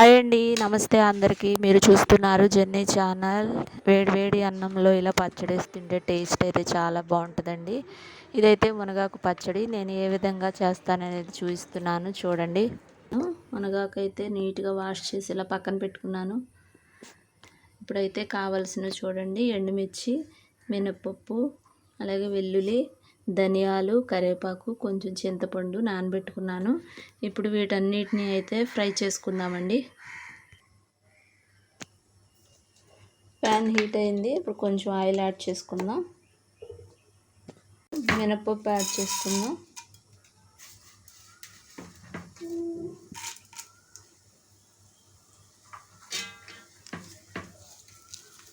Hi అండి. నమస్తే అందరికీ. మీరు చూస్తున్నారు జెన్నీ ఛానల్. వేడి వేడి అన్నంలో ఇలా పచ్చడి తింటే టేస్ట్ అయితే చాలా బాగుంటుందండి. ఇదైతే మునగాకు పచ్చడి. నేను ఏ విధంగా చేస్తాననేది చూపిస్తున్నాను చూడండి. మునగాకు అయితే నీట్గా వాష్ చేసి ఇలా పక్కన పెట్టుకున్నాను. ఇప్పుడైతే కావాల్సినవి చూడండి. ఎండుమిర్చి మినప్పప్పు అలాగే వెల్లుల్లి ధనియాలు కరివేపాకు కొంచెం చింతపండు నానబెట్టుకున్నాను. ఇప్పుడు వీటన్నిటిని అయితే ఫ్రై చేసుకుందామండి. ప్యాన్ హీట్ అయింది. ఇప్పుడు కొంచెం ఆయిల్ యాడ్ చేసుకుందాం. మినపప్పు యాడ్ చేసుకుందాం.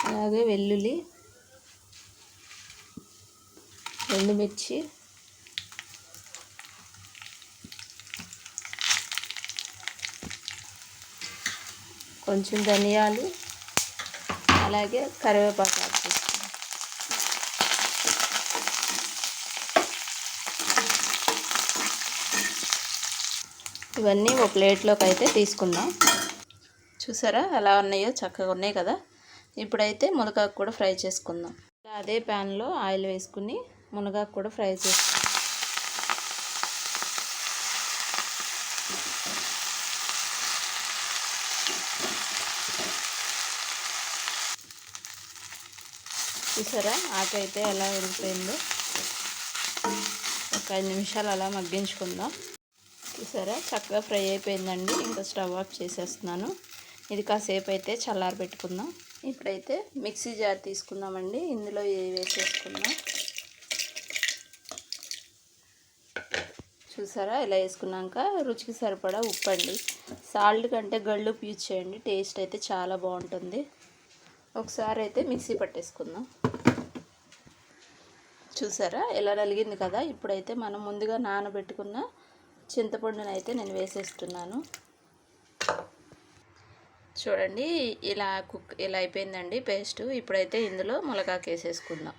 అలాగే వెల్లుల్లి ఎండుమిర్చి. కొంచెం ధనియాలు అలాగే కరివేపాకు యాడ్ ఇవన్నీ ఒక ప్లేట్లోకి అయితే తీసుకుందాం. చూసారా ఎలా ఉన్నాయో? చక్కగా ఉన్నాయి కదా? ఇప్పుడైతే మునగాకు కూడా ఫ్రై చేసుకుందాం. అదే ప్యాన్లో ఆయిల్ వేసుకుని మునగాకు కూడా ఫ్రై చేస్తాం. చూసారా? ఆకైతే ఎలా ఉడికిపోయిందో? ఒక ఐదు నిమిషాలు అలా మగ్గించుకుందాం. చూసారా? చక్కగా ఫ్రై అయిపోయిందండి. ఇంకా స్టవ్ ఆఫ్ చేసేస్తున్నాను. ఇది కాసేపు అయితే చల్లారి పెట్టుకుందాం ఇప్పుడైతే మిక్సీ జార్ తీసుకుందామండి. ఇందులో వేసేసుకుందాం. చూసారా? ఇలా వేసుకున్నాక రుచికి సరిపడా ఉప్పు అండి సాల్ట్ కంటే గళ్ళు యూజ్ చేయండి. టేస్ట్ అయితే చాలా బాగుంటుంది. ఒకసారి అయితే మిక్సీ పట్టేసుకుందాం. చూసారా? ఎలా నలిగింది కదా? ఇప్పుడైతే మనం ముందుగా నానబెట్టుకున్న చింతపండుని అయితే నేను వేసేస్తున్నాను. చూడండి ఇలా కుక్ ఇలా అయిపోయిందండి పేస్ట్. ఇప్పుడైతే ఇందులో ములగాకు వేసేసుకుందాం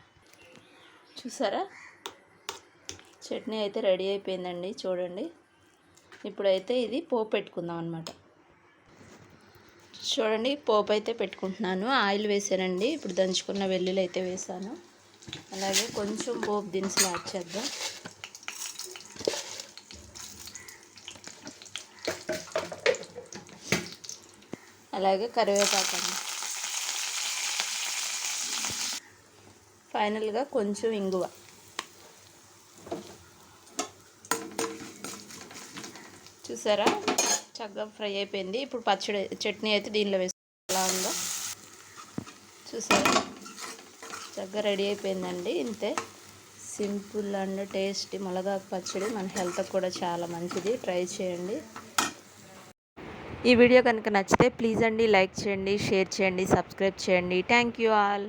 చూసారా? చట్నీ అయితే రెడీ అయిపోయిందండి చూడండి. ఇప్పుడైతే ఇది పోపు పెట్టుకుందాం అనమాట చూడండి పోపు అయితే పెట్టుకుంటున్నాను. ఆయిల్ వేసానండి ఇప్పుడు దంచుకున్న వెల్లుల్లి అయితే వేసాను. అలాగే కొంచెం పోపు దినుసులు యాడ్ చేద్దాం. అలాగే కరివేపాకు అండి. ఫైనల్గా కొంచెం ఇంగువ. చూసారా? చక్కగా ఫ్రై అయిపోయింది. ఇప్పుడు పచ్చడి చట్నీ అయితే దీనిలో వేసి ఎలా ఉందో చూసారా? చక్కగా రెడీ అయిపోయిందండి. ఇంతే. సింపుల్ అండ్ టేస్టీ ములగాకు పచ్చడి. మన హెల్త్కి కూడా చాలా మంచిది. ట్రై చేయండి. ఈ వీడియో కనుక నచ్చితే ప్లీజ్ అండి లైక్ చేయండి షేర్ చేయండి సబ్స్క్రైబ్ చేయండి. Thank you all.